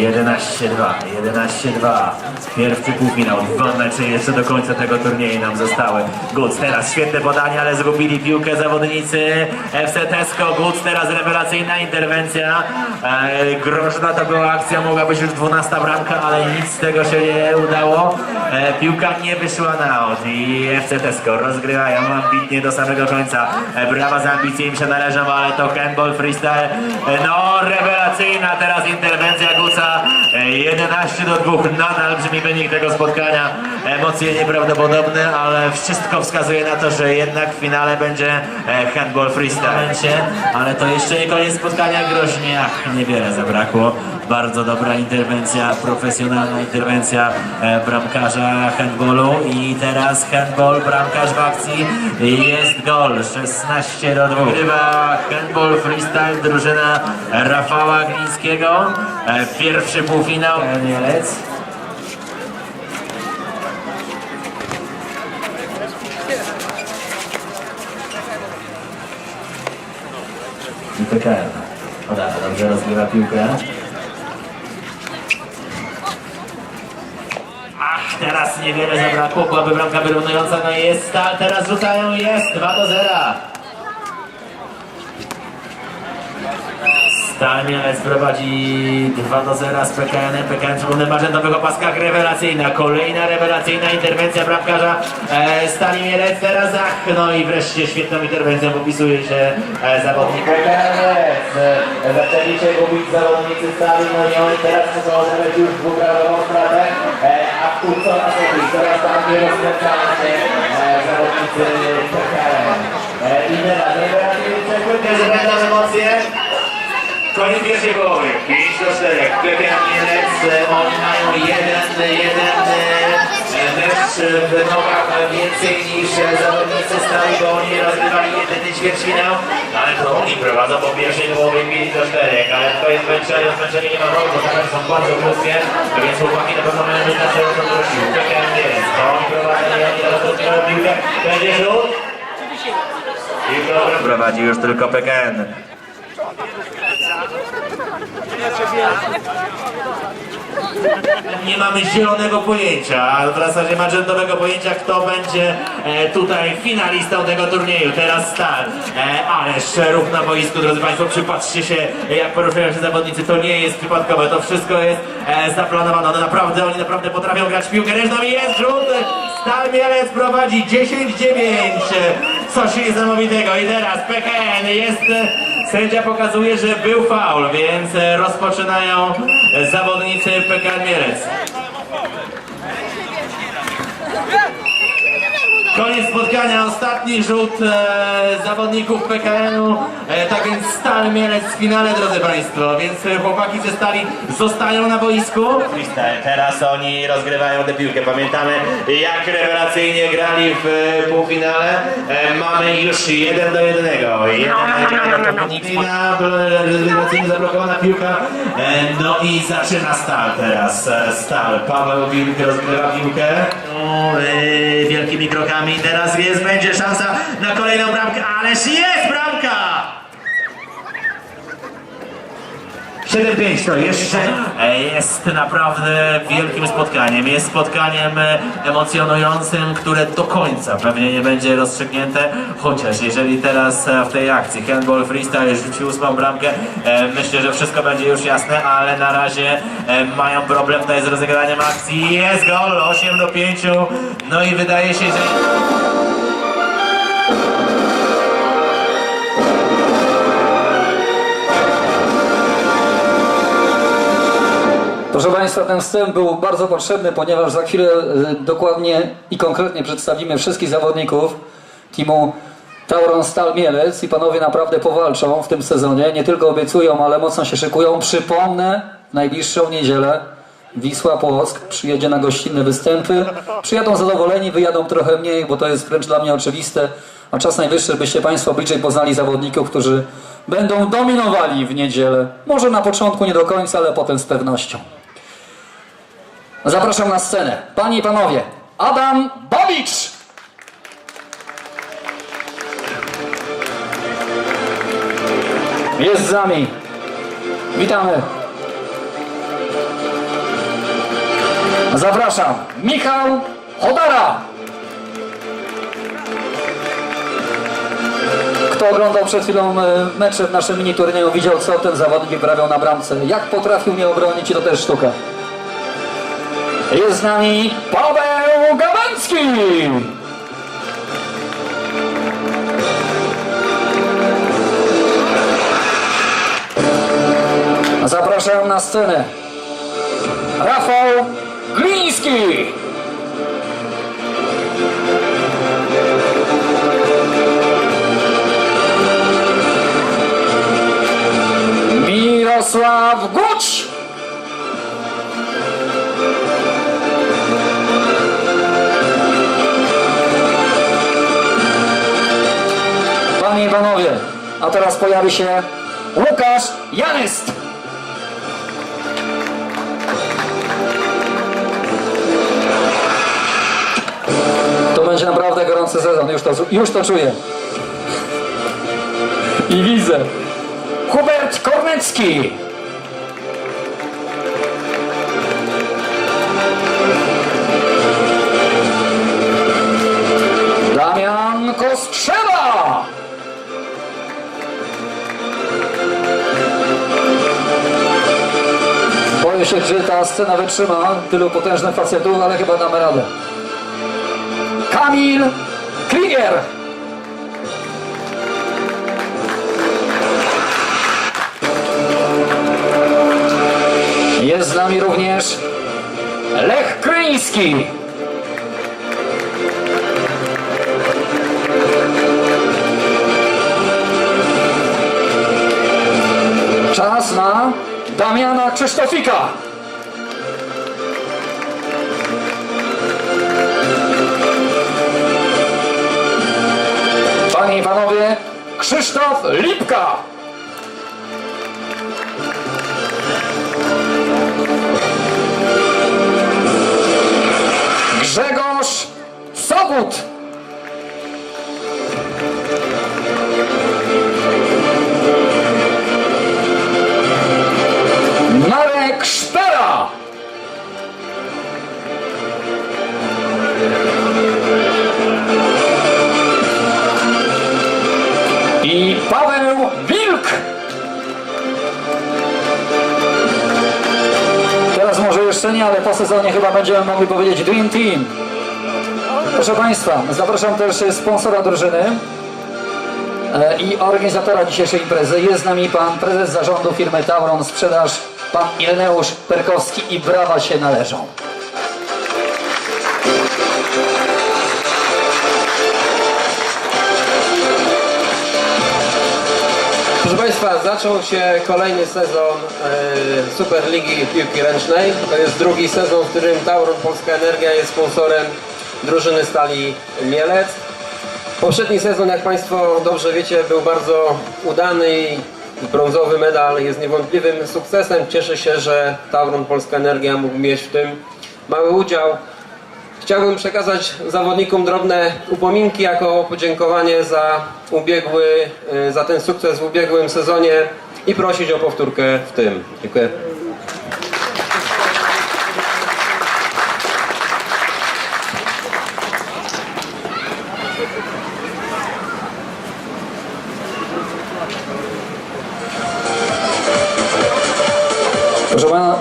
11-2, 11-2. Pierwszy półfinał, dwa mecze jeszcze do końca tego turnieju nam zostały. Guc teraz świetne podanie, ale zgubili piłkę zawodnicy FC Tesco. Guc teraz rewelacyjna interwencja. E, groźna to była akcja, mogła być już 12 bramka, ale nic z tego się nie udało. E, piłka nie wyszła na out i FC Tesco rozgrywają ambitnie do samego końca. E, brawa za ambicje im się należą, ale to handball freestyle. E, no rewelacyjna teraz interwencja Guca. E, 11 do 2, nadal brzmi wynik tego spotkania. Emocje nieprawdopodobne, ale wszystko wskazuje na to, że jednak w finale będzie e, handball freestyle. Ale to jeszcze nie koniec spotkania groźnie. Ach, niewiele zabrakło. Bardzo dobra interwencja, profesjonalna interwencja e, bramkarza handballu i teraz handball, bramkarz w akcji jest gol, 16 do 2. Grywa handball freestyle drużyna Rafała Glińskiego, e, pierwszy półfinał. Mielec. I PKR. Oda, dobrze rozgrywa piłkę. Ach, teraz niewiele zabrakło, byłaby bramka wyrównująca, no jest teraz rzucają, jest 2 do 0. Stal Mielec prowadzi 2 do 0 z PKN. PKN przypomnę marzędowego paska rewelacyjna. Kolejna rewelacyjna interwencja bramkarza e, Stali Mielec. Teraz ach, no i wreszcie świetną interwencją popisuje się e, zawodnik PKN. E, zaczęli się gubić zawodnicy Stali, no i oni teraz muszą odebrać już dwugradową stratę. E, a w kurco na sobie coraz bardziej rozkręcają się e, zawodnicy PKN. E, I teraz rewelacyjny przepływ, że będą emocje. Koniec pierwszej połowy, 5 do 4. PKN Mielec, oni mają jeden, jeden e, mecz w nogach więcej niż zawodnicy stali, bo oni rozgrywali jedyny ćwierćfinał, ale to oni prowadzą po pierwszej połowie 5 do 4, ale to jest zmęczenie, zmęczenie nie ma bo tak są bardzo krótkie, więc chłopaki na pewno mają wystarczająco dużo sił. PKN Mielec, to oni prowadzą i oni teraz rozgrywają piłkę, będzie rzut. Prowadzi już tylko PKN. Nie mamy zielonego pojęcia, w zasadzie magentowego pojęcia, kto będzie e, tutaj finalistą tego turnieju. Teraz Stal. E, ależ ruch na boisku, drodzy Państwo, przypatrzcie się, jak poruszają się zawodnicy. To nie jest przypadkowe, to wszystko jest e, zaplanowane. No, naprawdę, oni naprawdę potrafią grać w piłkę ręczną i jest rzut. Stal Mielec prowadzi 10-9. Coś niesamowitego. I teraz PKN jest... Sędzia pokazuje, że był faul, więc e, rozpoczynają e, zawodnicy PKN Mielec. Koniec spotkania, ostatni rzut e, zawodników PKN-u, e, tak więc Stal Mielec w finale, drodzy Państwo, więc e, chłopaki ze Stali zostają na boisku. Teraz oni rozgrywają tę piłkę, pamiętamy jak rewelacyjnie grali w e, półfinale, e, mamy już jeden do jednego, jeden do jednego, Nina, rewelacyjnie zablokowana piłka, e, no i zaczyna Stal teraz, e, Stal, Paweł Wilk rozgrywa piłkę, no, e, wielkimi krokami, teraz jest, będzie szansa na kolejną bramkę, ależ jest bramka! 7-5 to jeszcze jest naprawdę wielkim spotkaniem. Jest spotkaniem e, emocjonującym, które do końca pewnie nie będzie rozstrzygnięte. Chociaż jeżeli teraz e, w tej akcji handball freestyle rzucił ósmą bramkę, e, myślę, że wszystko będzie już jasne, ale na razie mają problem tutaj z rozegraniem akcji. Jest gol 8 do 5. No i wydaje się, że Proszę Państwa, ten wstęp był bardzo potrzebny, ponieważ za chwilę e, dokładnie i konkretnie przedstawimy wszystkich zawodników teamu Tauron Stal Mielec i panowie naprawdę powalczą w tym sezonie. Nie tylko obiecują, ale mocno się szykują. Przypomnę, najbliższą niedzielę Wisła Płock przyjedzie na gościnne występy. Przyjadą zadowoleni, wyjadą trochę mniej, bo to jest wręcz dla mnie oczywiste. A czas najwyższy, byście Państwo bliżej poznali zawodników, którzy będą dominowali w niedzielę. Może na początku nie do końca, ale potem z pewnością. Zapraszam na scenę. Panie i panowie, Adam Babicz! Jest z nami. Witamy. Zapraszam, Michał Chodara. Kto oglądał przed chwilą e, mecze w naszym mini turnieju, widział co ten zawodnik wyprawiał na bramce. Jak potrafił mnie obronić i to też sztuka. Jest z nami Paweł Gawęcki. Zapraszam na scenę Rafał Gliński. Mirosław a teraz pojawi się Łukasz Janyst. To będzie naprawdę gorący sezon, już to, już to czuję. I widzę. Hubert Kornecki. Czy ta scena wytrzyma tylu potężnych facetów, ale chyba damy radę. Kamil Krieger. Jest z nami również Lech Kryński. Czas na Damiana Krzysztofika. Panie i panowie, Krzysztof Lipka. Grzegorz Sobut. I Paweł Wilk. Teraz może jeszcze nie, ale po sezonie chyba będziemy mogli powiedzieć Dream Team. Proszę Państwa, zapraszam też sponsora drużyny e, i organizatora dzisiejszej imprezy. Jest z nami pan prezes zarządu firmy Tauron Sprzedaż, pan Ireneusz Perkowski i brawa się należą. Proszę Państwa, zaczął się kolejny sezon e, Superligi Piłki Ręcznej. To jest drugi sezon, w którym Tauron Polska Energia jest sponsorem drużyny Stali Mielec. Poprzedni sezon, jak Państwo dobrze wiecie, był bardzo udany i brązowy medal jest niewątpliwym sukcesem. Cieszę się, że Tauron Polska Energia mógł mieć w tym mały udział. Chciałbym przekazać zawodnikom drobne upominki jako podziękowanie za ubiegły, y, za ten sukces w ubiegłym sezonie i prosić o powtórkę w tym. Dziękuję.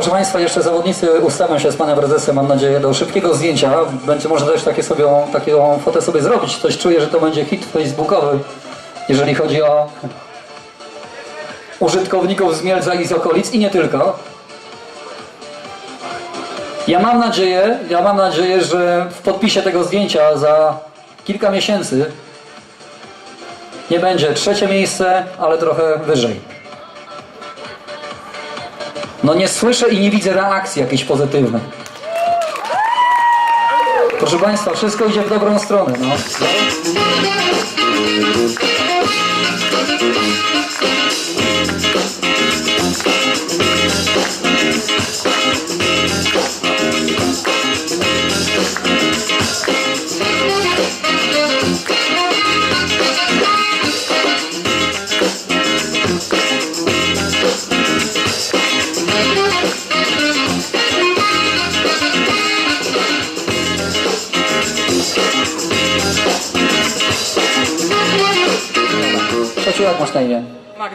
Proszę, Państwa, jeszcze zawodnicy ustawią się z Panem Prezesem, mam nadzieję, do szybkiego zdjęcia. Będzie można też takie sobie, taką fotę sobie zrobić. Coś czuję, że to będzie hit facebookowy, jeżeli chodzi o użytkowników z Mielca i z okolic i nie tylko. Ja mam nadzieję, ja mam nadzieję, że w podpisie tego zdjęcia za kilka miesięcy nie będzie trzecie miejsce, ale trochę wyżej. No nie słyszę i nie widzę reakcji jakiejś pozytywnej. Proszę Państwa, wszystko idzie w dobrą stronę. No.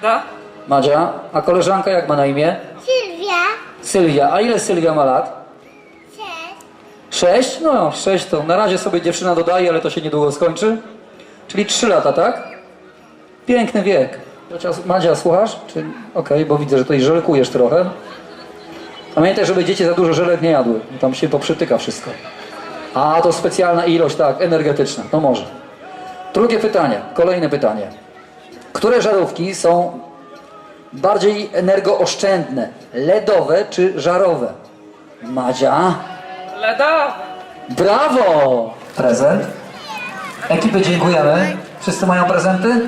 Magda? Madzia. A koleżanka jak ma na imię? Sylwia. Sylwia. A ile Sylwia ma lat? Cześć. Sześć? No, sześć to na razie sobie dziewczyna dodaje, ale to się niedługo skończy. Czyli trzy lata, tak? Piękny wiek. Madzia, słuchasz? Czy... Okej, bo widzę, że tutaj żelkujesz trochę. Pamiętaj, żeby dzieci za dużo żelek nie jadły. bo Tam się poprzytyka wszystko. A, to specjalna ilość, tak, energetyczna. No może. Drugie pytanie, kolejne pytanie. Które żarówki są bardziej energooszczędne? LEDowe czy żarowe? Madzia? Leda? Brawo! Prezent. Ekipy dziękujemy. Wszyscy mają prezenty?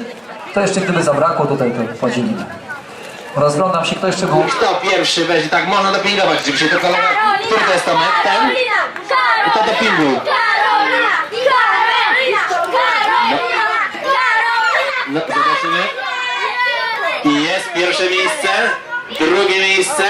To jeszcze gdyby zabrakło tutaj, to podzielimy. Rozglądam się, kto jeszcze był. Kto pierwszy weźmie? Tak, można dopingować, żeby się to kolega... Który to jest Tomek? Ten? Karolina! Karolina! To dopinguj. Karolina! Karolina! Karolina! No, zobaczymy. I jest pierwsze miejsce, drugie miejsce.